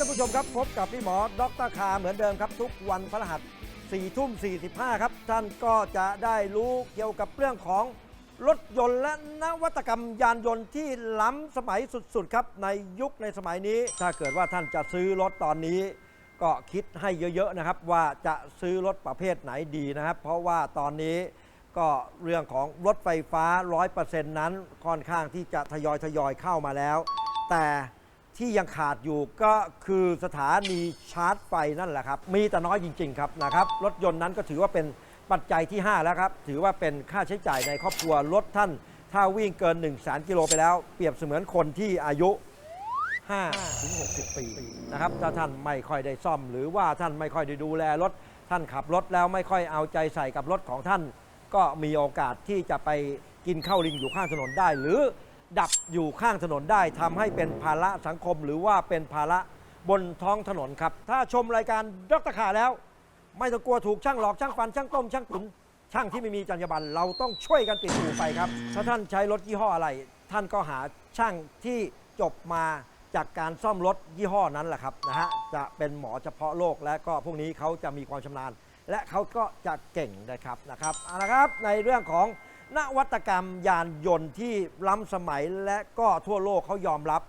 ท่านผู้ชมครับพบกับพี่หมอดรคาเหมือนเดิมครับ ทุกวันพฤหัส4ทุ่ม45 ครับ ท่านก็จะได้รู้เกี่ยวกับเรื่องของรถยนต์และนวัตกรรมยานยนต์ที่ล้ำสมัยสุดๆ ครับ ในยุคในสมัยนี้ ถ้าเกิดว่าท่านจะซื้อรถตอนนี้ ก็คิดให้เยอะๆนะครับ ว่าจะซื้อรถประเภทไหนดีนะครับ เพราะว่าตอนนี้ก็เรื่องของรถไฟฟ้า 100%นั้นค่อนข้างที่จะทยอยทยอยเข้ามาแล้ว แต่ ที่ยังขาดอยู่ก็คือสถานีชาร์จไฟนั่นแหละครับ มีแต่น้อยจริง ๆ ครับนะครับ รถยนต์นั้นก็ถือว่าเป็นปัจจัยที่ 5 แล้วครับ ถือว่าเป็นค่าใช้จ่ายในครอบครัวรถท่าน ถ้าวิ่งเกิน1 0 0 0 0 0กิโลไปแล้ว เปรียบเสมือนคนที่อายุ 5 ถึง 60 ปีนะครับถ้าท่านไม่ค่อยได้ซ่อม หรือว่าท่านไม่ค่อยได้ดูแลรถ ท่านขับรถแล้วไม่ค่อยเอาใจใส่กับรถของท่าน ก็มีโอกาสที่จะไปกินข้าวลิงอยู่ข้างถนนได้ หรือ ดับอยู่ข้างถนนได้ทำให้เป็นภาระสังคม หรือว่าเป็นภาระบนท้องถนนครับ ถ้าชมรายการดรขาแล้ว ไม่ต้องกลัวถูกช่างหลอกช่างฟันช่างต้มช่างตุ๋นช่างที่ไม่มีจรรยาบรรณเราต้องช่วยกันปิดอู่ไปครับ ถ้าท่านใช้รถยี่ห้ออะไร ท่านก็หาช่างที่จบมาจากการซ่อมรถยี่ห้อนั้นแหละครับนะฮะจะเป็นหมอเฉพาะโรคและก็พวกนี้เขาจะมีความชำนาญ และเขาก็จะเก่งนะครับนะครับเอาละครับในเรื่องของ นวัตกรรมยานยนต์ที่ล้ำสมัยและก็ทั่วโลกเขายอมรับ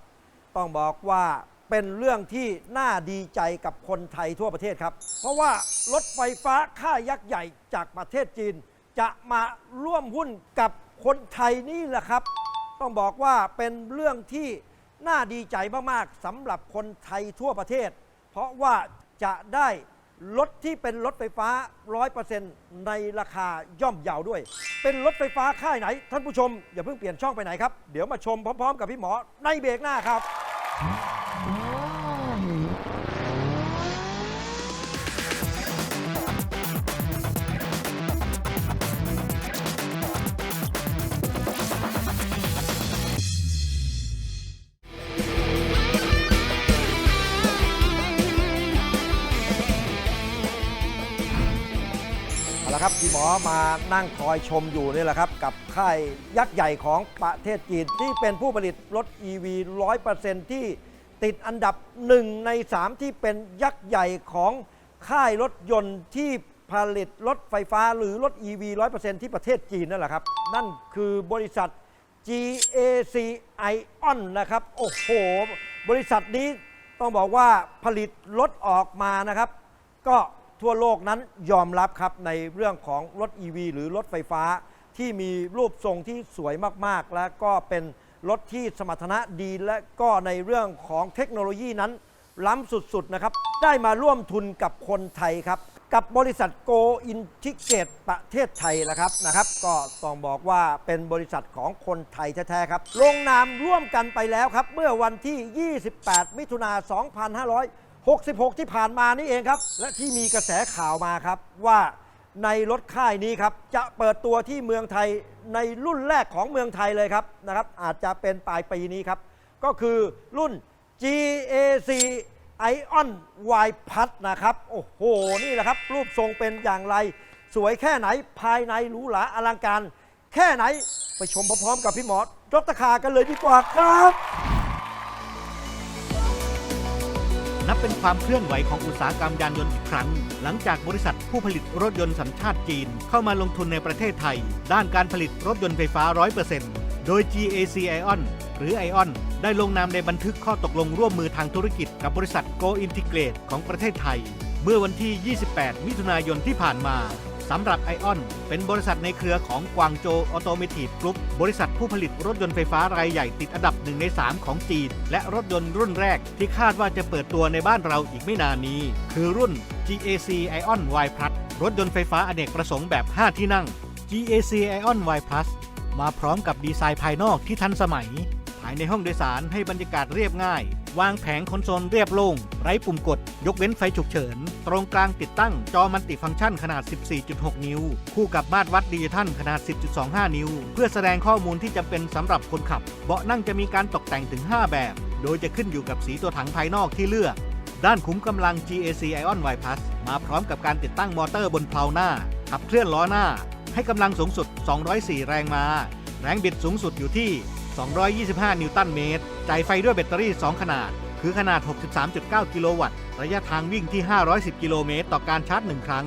ต้องบอกว่าเป็นเรื่องที่น่าดีใจกับคนไทยทั่วประเทศครับ เพราะว่ารถไฟฟ้าค่ายยักษ์ใหญ่จากประเทศจีน จะมาร่วมหุ้นกับคนไทยนี่แหละครับ ต้องบอกว่าเป็นเรื่องที่น่าดีใจมาก ๆสำหรับคนไทยทั่วประเทศ เพราะว่าจะได้ รถที่เป็นรถไฟฟ้า 100%ในราคาย่อมเยาวด้วย เป็นรถไฟฟ้าค่ายไหน ท่านผู้ชมอย่าเพิ่งเปลี่ยนช่องไปไหนครับ เดี๋ยวมาชมพร้อม ๆ กับพี่หมอในเบรกหน้าครับ มอมานั่งคอยชมอยู่นี่แหละครับ กับค่ายยักษ์ใหญ่ของประเทศจีนที่เป็นผู้ผลิตรถ EV 100%ที่ติดอันดับ 1 ใน 3 ที่เป็นยักษ์ใหญ่ของค่ายรถยนต์ที่ผลิตรถไฟฟ้าหรือรถ EV 100%ที่ประเทศจีนนั่นแหละครับ นั่นคือบริษัท GAC Ion นะครับ โอ้โห บริษัทนี้ต้องบอกว่าผลิตรถออกมานะครับ ก็ ทั่วโลกนั้นยอมรับครับในเรื่องของรถ EV หรือรถไฟฟ้า ที่มีรูปทรงที่สวยมากๆ และก็เป็นรถที่สมรรถนะดีและก็ในเรื่องของเทคโนโลยีนั้น ล้ำสุดๆนะครับ ได้มาร่วมทุนกับคนไทยครับ กับบริษัทโกอินทิเกตประเทศไทยนะครับนะครับ ก็ต้องบอกว่าเป็นบริษัทของคนไทยแท้ๆครับ ลงนามร่วมกันไปแล้วครับ เมื่อวันที่ 28 มิถุนา2500 66 ที่ผ่านมานี่เองครับ และที่มีกระแสข่าวมาครับว่าในรถค่ายนี้ครับ จะเปิดตัวที่เมืองไทยในรุ่นแรกของเมืองไทยเลยครับนะครับ อาจจะเป็นปลายปีนี้ครับ ก็คือรุ่น GAC Ion Y พัดนะครับ โอ้โห นี่แหละครับ รูปทรงเป็นอย่างไร สวยแค่ไหนภายในหรูหราอลังการ แค่ไหนไปชมพร้อมๆ กับพี่หมอดรคากันเลยดีกว่าครับ นับเป็นความเคลื่อนไหวของอุตสาหกรรมยานยนต์อีกครั้ง หลังจากบริษัทผู้ผลิตรถยนต์สัญชาติจีน เข้ามาลงทุนในประเทศไทย ด้านการผลิตรถยนต์ไฟฟ้า 100%โดย GAC Ion หรือ Ion ได้ลงนามในบันทึกข้อตกลงร่วมมือทางธุรกิจกับบริษัท Go Integrate ของประเทศไทย เมื่อวันที่ 28 มิถุนายนที่ผ่านมา สำหรับไอออน เป็นบริษัทในเครือของกวางโจออโตเมทีฟกรุ๊ปบริษัทผู้ผลิตรถยนต์ไฟฟ้ารายใหญ่ติดอันดับ1ใน 3 ของจีน และรถยนต์รุ่นแรกที่คาดว่าจะเปิดตัวในบ้านเราอีกไม่นานนี้ คือรุ่น GAC Ion Y Plus รถยนต์ไฟฟ้าอเนกประสงค์แบบ 5 ที่นั่ง GAC Ion Y Plus มาพร้อมกับดีไซน์ภายนอกที่ทันสมัย ภายในห้องโดยสารให้บรรยากาศเรียบง่าย วางแผงคอนโซลเรียบโล่งไร้ปุ่มกด ยกเว้นไฟฉุกเฉิน ตรงกลางติดตั้งจอมันติฟังก์ชันขนาด 14.6 นิ้ว คู่กับมาตรวัดดิจิทัลขนาด 10.25 นิ้ว เพื่อแสดงข้อมูลที่จำเป็นสำหรับคนขับ เบาะนั่งจะมีการตกแต่งถึง 5 แบบ โดยจะขึ้นอยู่กับสีตัวถังภายนอกที่เลือก ด้านขุมกำลัง GAC Ion Y Plus มาพร้อมกับการติดตั้งมอเตอร์บนเพลาหน้า ขับเคลื่อนล้อหน้า ให้กำลังสูงสุด 204 แรงม้า แรงบิดสูงสุดอยู่ที่ 225 นิวตันเมตร จ่ายไฟด้วยแบตเตอรี่ 2 ขนาด คือขนาด 63.9 กิโลวัตต์ ระยะทางวิ่งที่ 510 กิโลเมตร ต่อการชาร์จ 1 ครั้ง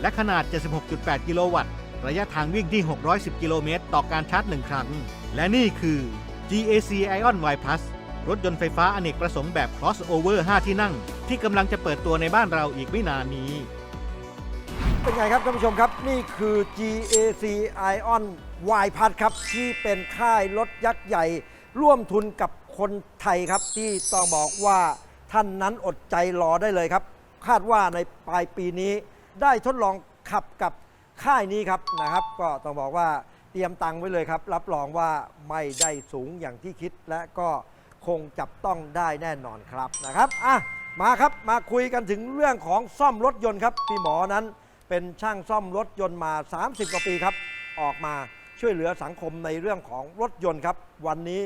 และขนาด 76.8 กิโลวัตต์ ระยะทางวิ่งที่ 610 กิโลเมตร ต่อการชาร์จ 1 ครั้ง และนี่คือ GAC Ion Y Plus รถยนต์ไฟฟ้าอเนกประสงค์แบบ crossover 5 ที่นั่ง ที่กำลังจะเปิดตัวในบ้านเราอีกไม่นานนี้ เป็นไงครับท่านผู้ชมครับ นี่คือ GAC Ion Y p a s ครับที่เป็นค่ายรถยักษ์ใหญ่ ร่วมทุนกับคนไทยครับ ที่ต้องบอกว่าท่านนั้นอดใจรอได้เลยครับ คาดว่าในปลายปีนี้ ได้ทดลองขับกับค่ายนี้ครับนะครับ ก็ต้องบอกว่าเตรียมตังค์ไว้เลยครับ รับรองว่าไม่ได้สูงอย่างที่คิดและก็คงจับต้องได้แน่นอนครับนะครับอะมาครับมาคุยกันถึงเรื่องของซ่อมรถยนต์ครับพี่หมอนั้นเป็นช่างซ่อมรถยนต์มา 30 กว่าปีครับ ออกมา ช่วยเหลือสังคมในเรื่องของรถยนต์ครับ วันนี้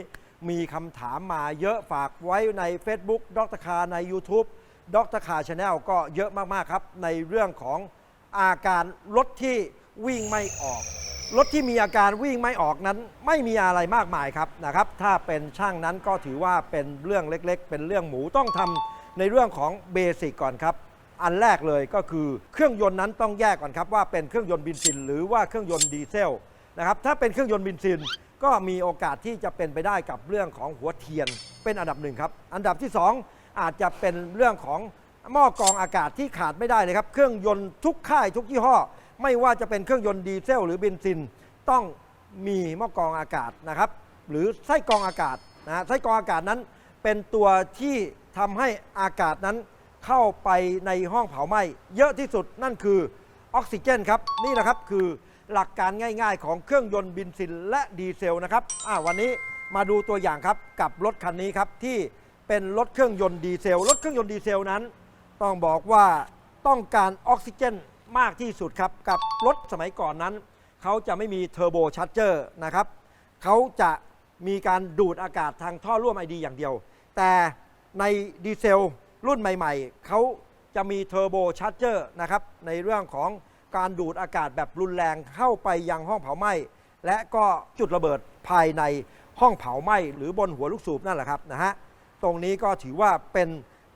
มีคำถามมาเยอะฝากไว้ใน Facebook ดรคาใน YouTube ดรคาชาแนลก็เยอะมากๆครับ ในเรื่องของอาการรถที่วิ่งไม่ออก รถที่มีอาการวิ่งไม่ออกนั้น ไม่มีอะไรมากมายครับนะครับ ถ้าเป็นช่างนั้นก็ถือว่าเป็นเรื่องเล็ก ๆ เป็นเรื่องหมูต้องทำในเรื่องของเบสิกก่อนครับอันแรกเลยก็คือเครื่องยนต์นั้นต้องแยกก่อนครับว่าเป็นเครื่องยนต์เบนซินหรือว่าเครื่องยนต์ดีเซล นะครับถ้าเป็นเครื่องยนต์เบนซินก็มีโอกาสที่จะเป็นไปได้กับเรื่องของหัวเทียนเป็นอันดับหนึ่งครับ อันดับที่สองอาจจะเป็นเรื่องของหม้อกรองอากาศที่ขาดไม่ได้เลยครับ เครื่องยนต์ทุกค่ายทุกยี่ห้อ ไม่ว่าจะเป็นเครื่องยนต์ดีเซลหรือเบนซิน ต้องมีหม้อกรองอากาศนะครับ หรือไส้กรองอากาศนะฮะไส้กรองอากาศนั้น เป็นตัวที่ทำให้อากาศนั้นเข้าไปในห้องเผาไหม้เยอะที่สุดนั่นคือออกซิเจนครับนี่แหละครับคือ หลักการง่ายๆ ของเครื่องยนต์เบนซินและดีเซลนะครับอ่าวันนี้มาดูตัวอย่างครับกับรถคันนี้ครับที่เป็นรถเครื่องยนต์ดีเซล รถเครื่องยนต์ดีเซลนั้น ต้องบอกว่าต้องการออกซิเจนมากที่สุดครับกับรถสมัยก่อนนั้น เขาจะไม่มีเทอร์โบชาร์เจอร์นะครับเขาจะมีการดูดอากาศทางท่อร่วมไอดีอย่างเดียว แต่ในดีเซลรุ่นใหม่ๆ เขาจะมีเทอร์โบชาร์เจอร์นะครับในเรื่องของ การดูดอากาศแบบรุนแรงเข้าไปยังห้องเผาไหม้และก็จุดระเบิดภายในห้องเผาไหม้หรือบนหัวลูกสูบนั่นแหละครับนะฮะตรงนี้ก็ถือว่าเป็น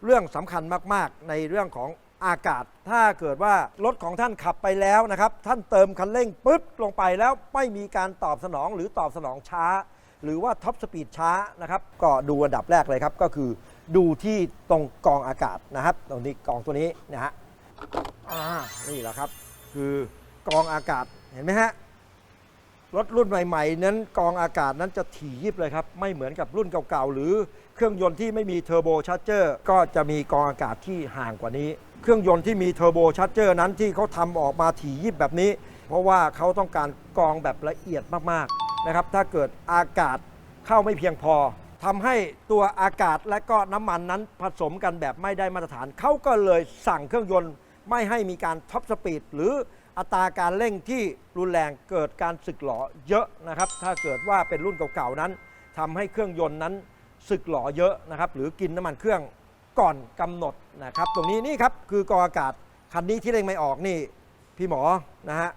เรื่องสำคัญมากๆ ในเรื่องของอากาศ ถ้าเกิดว่ารถของท่านขับไปแล้วนะครับ ท่านเติมคันเร่งปุ๊บลงไปแล้วไม่มีการตอบสนองหรือตอบสนองช้า หรือว่าท็อปสปีดช้านะครับ ก็ดูอันดับแรกเลยครับ ก็คือดูที่ตรงกองอากาศนะครับ ตรงนี้กองตัวนี้นะฮะอ่านี่แหละครับ คือกองอากาศเห็นไหมฮะรถรุ่นใหม่ ๆ นั้นกองอากาศนั้นจะถี่ยิบเลยครับ ไม่เหมือนกับรุ่นเก่าๆ หรือเครื่องยนต์ที่ไม่มีเทอร์โบชาร์เจอร์ก็จะมีกองอากาศที่ห่างกว่านี้ เครื่องยนต์ที่มีเทอร์โบชาร์เจอร์นั้นที่เขาทำออกมาถี่ยิบแบบนี้ เพราะว่าเขาต้องการกองแบบละเอียดมากๆนะครับ ถ้าเกิดอากาศเข้าไม่เพียงพอทำให้ตัวอากาศและก็น้ำมันนั้นผสมกันแบบไม่ได้มาตรฐานเขาก็เลยสั่งเครื่องยนต์ ไม่ให้มีการท็อปสปีดหรืออัตราการเร่งที่รุนแรงเกิดการสึกหลอเยอะนะครับ ถ้าเกิดว่าเป็นรุ่นเก่าๆนั้นทำให้เครื่องยนต์นั้นสึกหลอเยอะนะครับหรือกินน้ำมันเครื่องก่อนกำหนดนะครับ ตรงนี้นี่ครับคือกองอากาศคันนี้ที่เร่งไม่ออกนี่พี่หมอนะฮะ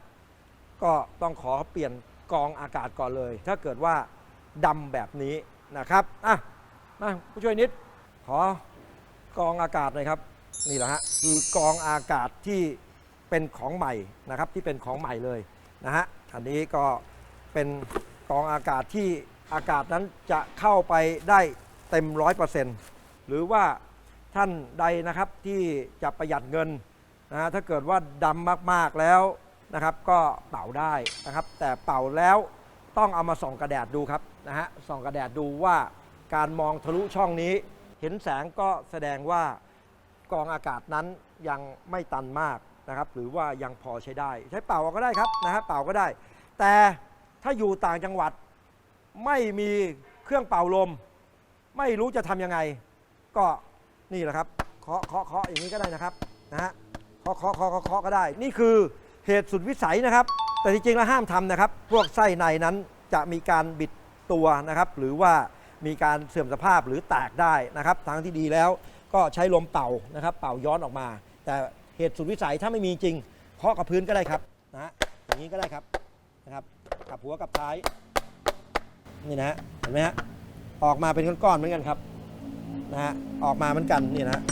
ก็ต้องขอเปลี่ยนกองอากาศก่อนเลย ถ้าเกิดว่าดำแบบนี้นะครับอะมาผู้ช่วยนิด ขอกองอากาศหน่อยครับ นี่แหละฮะคือกองอากาศที่เป็นของใหม่นะครับที่เป็นของใหม่เลยนะฮะอันนี้ก็เป็นกองอากาศที่อากาศนั้นจะเข้าไปได้เต็มร้อยเปอร์เซ็นต์หรือว่าท่านใดนะครับที่จะประหยัดเงินนะถ้าเกิดว่าดำมากๆแล้วนะครับ ก็เป่าได้นะครับ แต่เป่าแล้วต้องเอามาส่องกระแดดดูครับนะฮะส่องกระแดดดูว่าการมองทะลุช่องนี้ เห็นแสงก็แสดงว่า กรองอากาศนั้นยังไม่ตันมากนะครับ หรือว่ายังพอใช้ได้ ใช้เป่าก็ได้ครับนะฮะเป่าก็ได้ แต่ถ้าอยู่ต่างจังหวัดไม่มีเครื่องเป่าลม ไม่รู้จะทำยังไง ก็นี่แหละครับเคาะเคาะเคาะอย่างนี้ก็ได้นะครับนะฮะเคาะเคาะเคาะเคาะก็ได้ นี่คือเหตุสุดวิสัยนะครับ แต่จริงๆแล้วห้ามทำนะครับ พวกไส้ในนั้นจะมีการบิดตัวนะครับ หรือว่ามีการเสื่อมสภาพหรือแตกได้นะครับทางที่ดีแล้ว ก็ใช้ลมเป่านะครับ เป่าย้อนออกมา แต่เหตุสุดวิสัยถ้าไม่มีจริงเคาะกับพื้นก็ได้ครับนะฮะอย่างนี้ก็ได้ครับนะครับกับหัวกับท้ายนี่นะเห็นไหมฮะออกมาเป็นก้อนๆเหมือนกันครับนะฮะออกมาเหมือนกันนี่นะ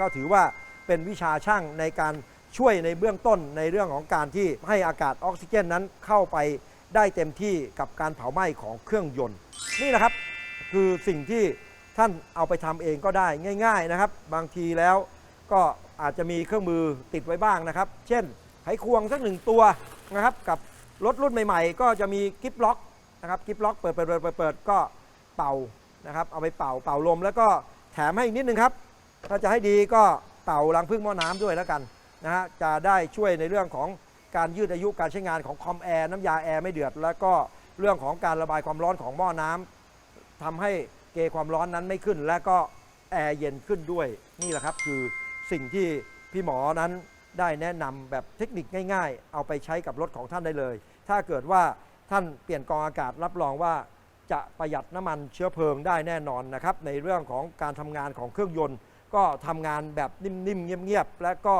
ก็ถือว่าเป็นวิชาช่างในการช่วยในเบื้องต้นในเรื่องของการที่ให้อากาศออกซิเจนนั้นเข้าไปได้เต็มที่กับการเผาไหม้ของเครื่องยนต์ นี่นะครับคือสิ่งที่ ท่านเอาไปทำเองก็ได้ง่าย ๆนะครับ บางทีแล้วก็อาจจะมีเครื่องมือติดไว้บ้างนะครับ เช่นไขควงสักหนึ่งตัวนะครับ กับรถรุ่นใหม่ ๆ ก็จะมีกิฟล็อกนะครับกิฟล็อกเปิดเปิดเปิดเปิดเปิดก็เป่านะครับ เอาไปเป่าเป่าลม แล้วก็แถมให้อีกนิดนึงครับ ถ้าจะให้ดีก็เป่ารังพึ่งหม้อน้ำด้วยแล้วกันนะฮะจะได้ช่วยในเรื่องของการยืดอายุการใช้งานของคอมแอร์น้ำยาแอร์ไม่เดือด แล้วก็เรื่องของการระบายความร้อนของหม้อน้ำทำให้ เกความร้อนนั้นไม่ขึ้น และก็แอร์เย็นขึ้นด้วยนี่แหละครับคือสิ่งที่พี่หมอนั้นได้แนะนำแบบเทคนิคง่าย ๆ เอาไปใช้กับรถของท่านได้เลย ถ้าเกิดว่าท่านเปลี่ยนกองอากาศรับรองว่าจะประหยัดน้ำมันเชื้อเพลิงได้แน่นอนนะครับ ในเรื่องของการทำงานของเครื่องยนต์ ก็ทำงานแบบนิ่มๆเงียบๆและก็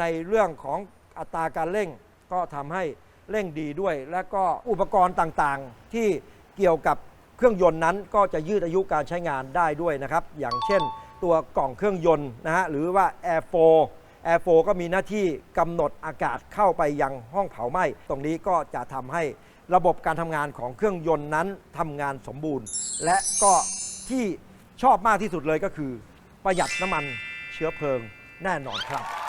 ในเรื่องของอัตราการเร่งก็ทำให้เร่งดีด้วย และก็อุปกรณ์ต่างๆ ที่เกี่ยวกับ เครื่องยนต์นั้นก็จะยืดอายุการใช้งานได้ด้วยนะครับ อย่างเช่น ตัวกล่องเครื่องยนต์นะฮะหรือว่า Air 4 Air 4ก็มีหน้าที่กำหนดอากาศเข้าไปยังห้องเผาไหม้ ตรงนี้ก็จะทำให้ระบบการทำงานของเครื่องยนต์นั้นทำงานสมบูรณ์ และก็ที่ชอบมากที่สุดเลยก็คือ ประหยัดน้ำมันเชื้อเพลิงแน่นอนครับ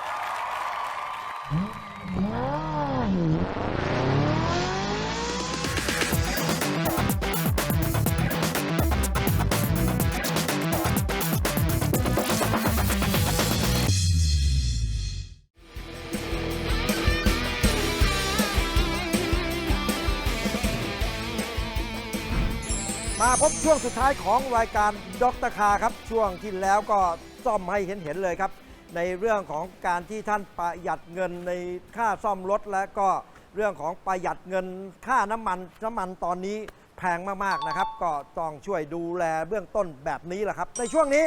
พบช่วงสุดท้ายของรายการดรคาครับ ช่วงที่แล้วก็ซ่อมให้เห็นเห็นๆเลยครับ ในเรื่องของการที่ท่านประหยัดเงินในค่าซ่อมรถและก็เรื่องของประหยัดเงินค่าน้ำมันน้ำมันตอนนี้แพงมากๆนะครับ ก็ต้องช่วยดูแลเบื้องต้นแบบนี้แหละครับ ในช่วงนี้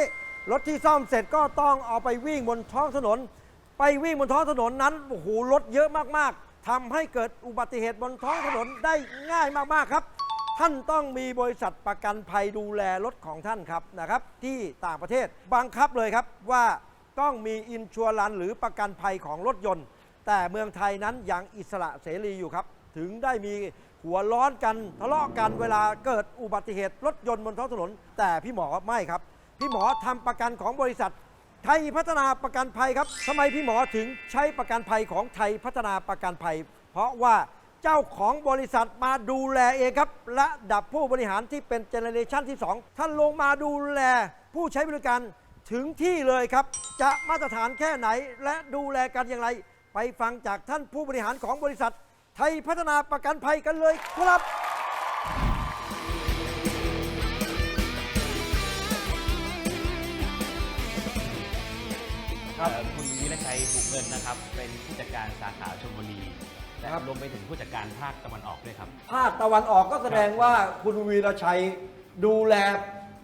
รถที่ซ่อมเสร็จก็ต้องเอาไปวิ่งบนท้องถนน ไปวิ่งบนท้องถนนนั้นโอ้โหรถเยอะมากๆทำให้เกิดอุบัติเหตุบนท้องถนนได้ง่ายมากๆครับ ท่านต้องมีบริษัทประกันภัยดูแลรถของท่านครับนะครับ ที่ต่างประเทศบังคับเลยครับว่าต้องมีอินชัวรันหรือประกันภัยของรถยนต์ แต่เมืองไทยนั้นยังอิสระเสรีอยู่ครับ ถึงได้มีหัวร้อนกันทะเลาะกันเวลาเกิดอุบัติเหตุรถยนต์บนท้องถนน แต่พี่หมอไม่ครับ พี่หมอทำประกันของบริษัท ไทยพัฒนาประกันภัยครับทำไมพี่หมอถึงใช้ประกันภัยของไทยพัฒนาประกันภัย เพราะว่า เจ้าของบริษัทมาดูแลเองครับและดับผู้บริหารที่เป็นเจเนเรชันที่ 2 ท่านลงมาดูแล ผู้ใช้บริการถึงที่เลยครับ จะมาตรฐานแค่ไหนและดูแลกันอย่างไร ไปฟังจากท่านผู้บริหารของบริษัท ไทยพัฒนาประกันภัยกันเลยครับเอ่อคุณวิรชัยบุกเงินนะครับ เป็นผู้จัดการสาขาชลบุรี และครับรวมไปถึงผู้จัดการภาคตะวันออกด้วยครับ ภาคตะวันออกก็แสดงว่าคุณวีรชัยดูแล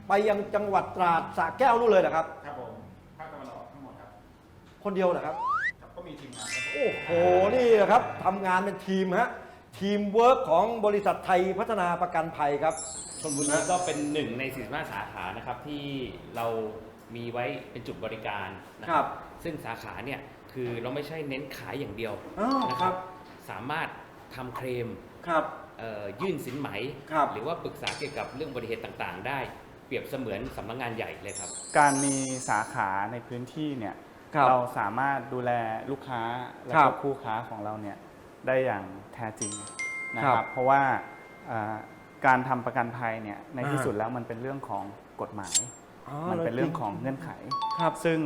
ไปยังจังหวัดตราดสระแก้วนู่นเลยเหรอครับ ครับผมภาคตะวันออกทั้งหมดครับคนเดียวเหรอครับ ครับก็มีทีมงานครับผม โอ้โหนี่แหละครับทำงานเป็นทีมฮะทีมเวิร์กของบริษัทไทยพัฒนาประกันภัยครับ ชลบุรีก็เป็นหนึ่งใน 45 สาขานะครับ ที่เรามีไว้เป็นจุดบริการนะคครัรับ ซึ่งสาขาเนี่ยคือเราไม่ใช่เน้นขายอย่างเดียวอ้าวนะคครัรับบ สามารถทำเคลมครับ เอ่อยื่นสินไหม ครับ หรือว่าปรึกษาเกี่ยวกับเรื่องอุบัติเหตุต่างๆ ได้ เปรียบเสมือนสำนักงานใหญ่เลยครับ การมีสาขาในพื้นที่เนี่ยครับเราสามารถดูแลลูกค้าและครัก็บคู่ค้าของเราเนี่ยได้อย่างแท้จริงนะคครัรับบเพราะว่าเอ่อการทำประกันภัยเนี่ยในที่อ่า สุดแล้วมันเป็นเรื่องของกฎหมายอ๋อมันเป็นเรื่องของเงื่อนไข ครับ ซึ่ง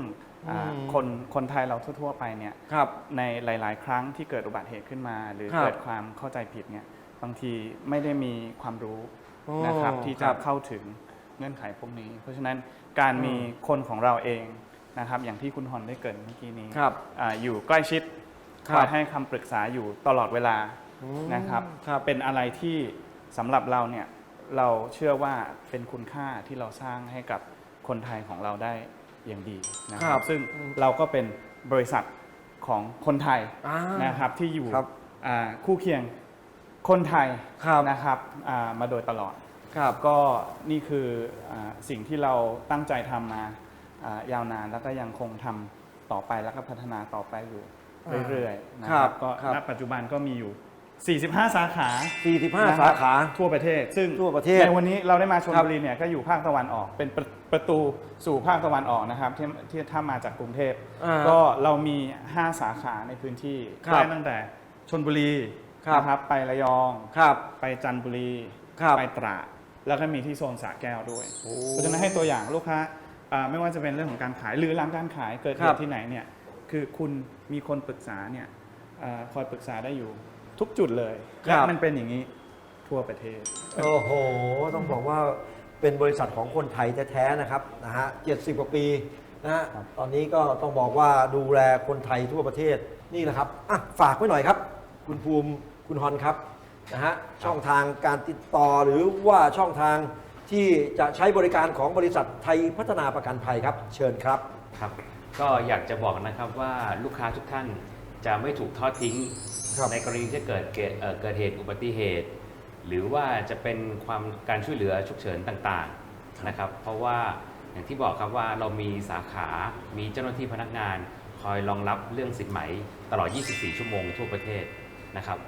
อ่าอืม คนคนไทยเราทั่ว ๆ ไปเนี่ยครับ ในหลาย ๆ ครั้งที่เกิดอุบัติเหตุขึ้นมา หรือครับเกิดความเข้าใจผิดเนี่ยบางทีไม่ได้มีความรู้โอ้นะครับที่คจะรับเข้าถึงเงื่อนไขพวกนี้ เพราะฉะนั้นการมีคนของเราเองนะครับอย่างที่คุณฮอนได้เกรินเมื่อกี้นี้ครับอาอยู่ใกล้ชิดคครับอยให้คำปรึกษาอยู่ตลอดเวลาอืมนะครับครับ เป็นอะไรที่สำหรับเราเนี่ยเราเชื่อว่าเป็นคุณค่าที่เราสร้างให้กับคนไทยของเราได้ อย่างดีนะคครัรับบซึ่งอืมเราก็เป็นบริษัทของคนไทยอ่านะครับที่อยู่ครับอ่าคู่เคียงคนไทยครับ นะครับอ่ามาโดยตลอด ครับ ก็นี่คืออาสิ่งที่เราตั้งใจทำมาอ่ายาวนานแล้วก็ยังคงทำต่อไปแล้วก็พัฒนาต่อไปอยู่เรื่อยๆนะคครัรับบก็ครับ ณปัจจุบันก็มีอยู่ 45 สาขา45นะครับสาขา ทั่วประเทศ ซึ่งทั่วประเทศในวันนี้เราได้มาชลครับบุรีเนี่ยก็อยู่ภาคตะวันออก เป็นประประตูสู่ภาคตะวันออกนะครับที่ที่ถ้ามาจากกรุงเทพ อ่าก็เรามี 5 สาขาในพื้นที่ครับไล่ตั้งแต่ชนบุรีครับ นะครับ ไประยอง ครับ ไปจันทบุรี ครับไปตราดแล้วก็มีที่โซนสระแก้วด้วย เพราะฉะนั้นให้ตัวอย่างลูกค้าอ่าไม่ว่าจะเป็นเรื่องของการขายหรือหลังการขายเกิดเหครัตุบที่ไหนเนี่ยคือคุณมีคนปรึกษาเนี่ยอาคอยปรึกษาได้อยู่ ทุกจุดเลยครัและบมันเป็นอย่างนี้ทั่วประเทศ โอ้โห ต้องบอกว่าเป็นบริษัทของคนไทยแท้ๆนะครับนะฮะ70กว่าปีนะฮะครับตอนนี้ก็ต้องบอกว่าดูแลคนไทยทั่วประเทศนี่แหละครับอะฝากไว้หน่อยครับ คุณภูมิคุณฮอนครับนะฮะช่องทางการติดต่อหรือว่าช่องทางที่จะใช้บริการของบริษัทไทยพัฒนาประกันภัยครับ เชิญครับ ครับ ก็อยากจะบอกนะครับว่าลูกค้าทุกท่านจะไม่ถูกทอดทิ้ง ครับ ในกรณีที่เกิดเกิดเอ่อเกิดเหตุอุบัติเหตุ หรือว่าจะเป็นความการช่วยเหลือฉุกเฉินต่างๆนะครับ เพราะว่าอย่างที่บอกครับว่าเรามีสาขามีเจ้าหน้าที่พนักงาน คอยรองรับเรื่องสิทธิ์ไหมตลอด 24 ชั่วโมงทั่วประเทศนะครับ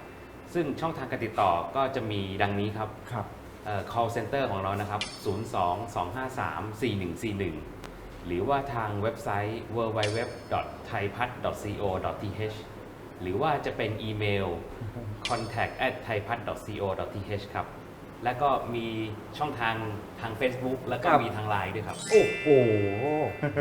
ซึ่งช่องทางการติดต่อก็จะมีดังนี้ครับ ครับ เอ่อ call center ของเรานะครับ 02-253-4141 หรือว่าทางเว็บไซต์ www.thaipat.co.th หรือว่าจะเป็นอีเมล contact at thaipat.co.th ครับ และก็มีช่องทางทาง Facebook แล้วก็ครับ มีทางไลน์ด้วยครับ โอ้โห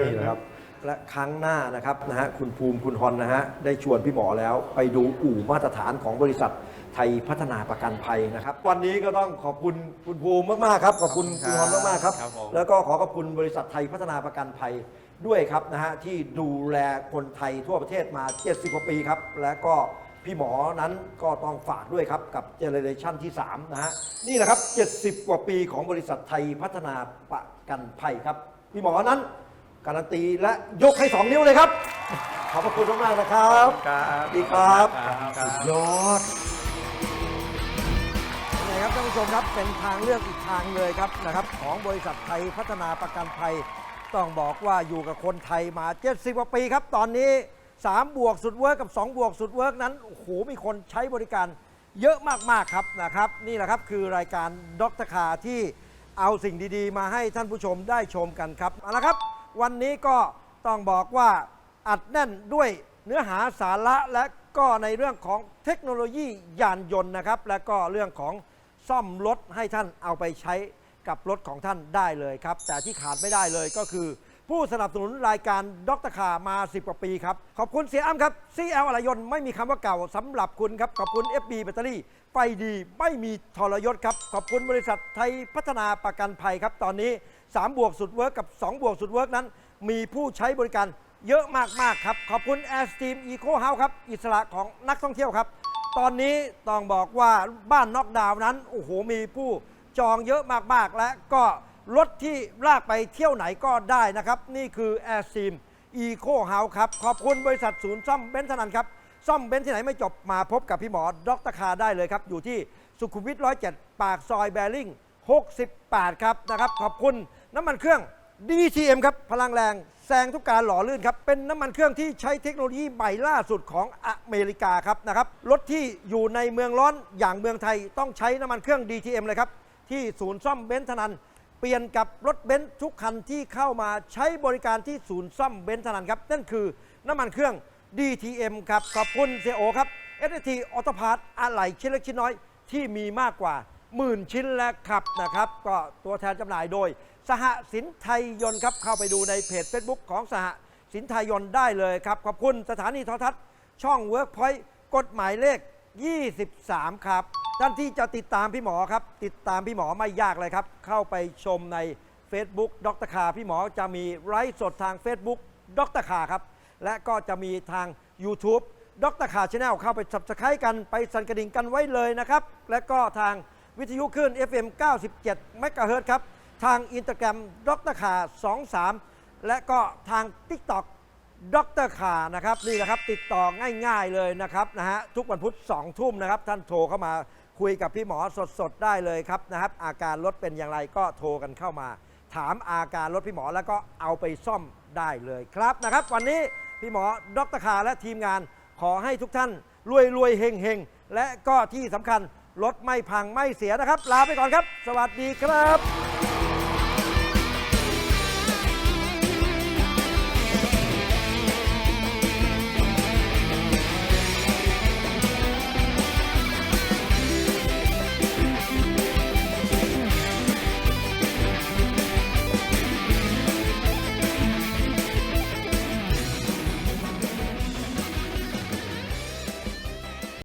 นี่นะครับ และครั้งหน้านะครับนะฮะคุณภูมิคุณฮอนนะฮะได้ชวนพี่หมอแล้ว ไปดูอู่มาตรฐานของบริษัทไทยพัฒนาประกันภัยนะครับ วันนี้ก็ต้องขอบคุณคุณภูมิมาก ๆ ครับ ขอบคุณคุณฮอนมาก ๆ ครับ ครับผม แล้วก็ขอขอบคุณบริษัทไทยพัฒนาประกันภัย ด้วยครับนะฮะที่ดูแลคนไทยทั่วประเทศมา 70 กว่าปีครับ และก็พี่หมอนั้นก็ต้องฝากด้วยครับกับเจเนเรชันที่ 3 นะฮะ นี่แหละครับ 70 กว่าปีของบริษัทไทยพัฒนาประกันภัยครับ พี่หมอนั้น การันตีและยกให้ 2 นิ้วเลยครับ ขอบพระคุณมากๆนะครับครับดีครับครับสุดยอดนี่ครับท่านผู้ชมครับเป็นทางเลือกอีกทางเลยครับนะครับ ของบริษัทไทยพัฒนาประกันภัย ต้องบอกว่าอยู่กับคนไทยมา 70กว่าปีครับ ตอนนี้ 3 บวกสุดเวิร์กกับ 2 บวกสุดเวิร์กนั้น โอ้โห มีคนใช้บริการเยอะมากๆครับนะครับ นี่แหละครับคือรายการด็อกเตอร์คาที่เอาสิ่งดีๆ มาให้ท่านผู้ชมได้ชมกันครับเอาละครับ วันนี้ก็ต้องบอกว่าอัดแน่นด้วยเนื้อหาสาระและก็ในเรื่องของเทคโนโลยียานยนต์นะครับ และก็เรื่องของซ่อมรถให้ท่านเอาไปใช้ กับรถของท่านได้เลยครับ แต่ที่ขาดไม่ได้เลยก็คือ ผู้สนับสนุนรายการด็อกเตอร์คามา 10 กว่าปีครับ ขอบคุณเสียอ้ำครับ CL อะไรยนไม่มีคำว่าเก่าสำหรับคุณครับ ขอบคุณ FB แบตเตอรี่ไฟดีไม่มีทรยศครับ ขอบคุณบริษัทไทยพัฒนาประกันภัยครับ ตอนนี้ 3 บวกสุดเวิร์กกับ 2 บวกสุดเวิร์กนั้น มีผู้ใช้บริการเยอะมากๆครับ ขอบคุณ Air Steam Eco House ครับ อิสระของนักท่องเที่ยวครับ ตอนนี้ต้องบอกว่าบ้านน็อกดาวน์นั้น โอ้โห มีผู้ จองเยอะมากๆ และก็รถที่ลากไปเที่ยวไหนก็ได้นะครับ นี่คือ Air s i m Eco House ครับ ขอบคุณบริษัทศูนย์ซ่อมเบนซ์ธนันครับ ซ่อมเบนซ์ที่ไหนไม่จบมาพบกับพี่หมอดรคาได้เลยครับ อยู่ที่สุขุมวิท107 ปากซอยแบริ่ง68 ครับนะครับ ขอบคุณน้ำมันเครื่อง DTM ครับ พลังแรงแซงทุกการหล่อลื่นครับ เป็นน้ำมันเครื่องที่ใช้เทคโนโลยีใหม่ล่าสุดของอเมริกาครับนะครับ รถที่อยู่ในเมืองร้อนอย่างเมืองไทยต้องใช้น้ำมันเครื่อง DTM เลยครับ ที่ศูนย์ซ่อมเบนซ์ธนันเปลี่ยนกับรถเบนซ์ทุกคันที่เข้ามาใช้บริการที่ศูนย์ซ่อมเบนซ์ธนันครับนั่นคือน้ำมันเครื่อง DTM ครับขอบคุณเซโอครับ ST ออโตพาร์ตอะไหล่ชิ้นเล็กชิ้นน้อยที่มีมากกว่าหมื่นชิ้นแล้วครับนะครับ ก็ตัวแทนจำหน่ายโดย สหสินไทยยนต์ครับเข้าไปดูในเพจ Facebook ของสหสินไทยยนต์ได้เลยครับ ขอบคุณสถานีโทรทัศน์ช่อง Workpoint กฎหมายเลข 23 ครับ ท่านที่จะติดตามพี่หมอครับ ติดตามพี่หมอไม่ยากเลยครับ เข้าไปชมใน Facebook ดรคาพี่หมอจะมีไลฟ์สดทาง Facebook ดรคาครับ และก็จะมีทาง YouTube ดรคาช n แนลเข้าไป subscribe กันไปสั่นกระดิ่งกันไว้เลยนะครับ และก็ทางวิทยุคลื่น FM 97เมกะเฮิรตซ์ครับ ทางอินสตาแกรมดรคา23 และก็ทาง TikTok ดรคานะครับนี่แหละครับติดต่อง่ายๆเลยนะครับนะฮะทุกวันพุธ2ทุ่มนะครับ ท่านโทรเข้ามา คุยกับพี่หมอสดๆได้เลยครับนะครับ อาการรถเป็นอย่างไรก็โทรกันเข้ามา ถามอาการรถพี่หมอแล้วก็เอาไปซ่อมได้เลยครับนะครับ วันนี้พี่หมอดรคาและทีมงานขอให้ทุกท่านรวยรวยๆเฮงเฮงๆและก็ที่สำคัญรถไม่พังไม่เสียนะครับ ลาไปก่อนครับ สวัสดีครับ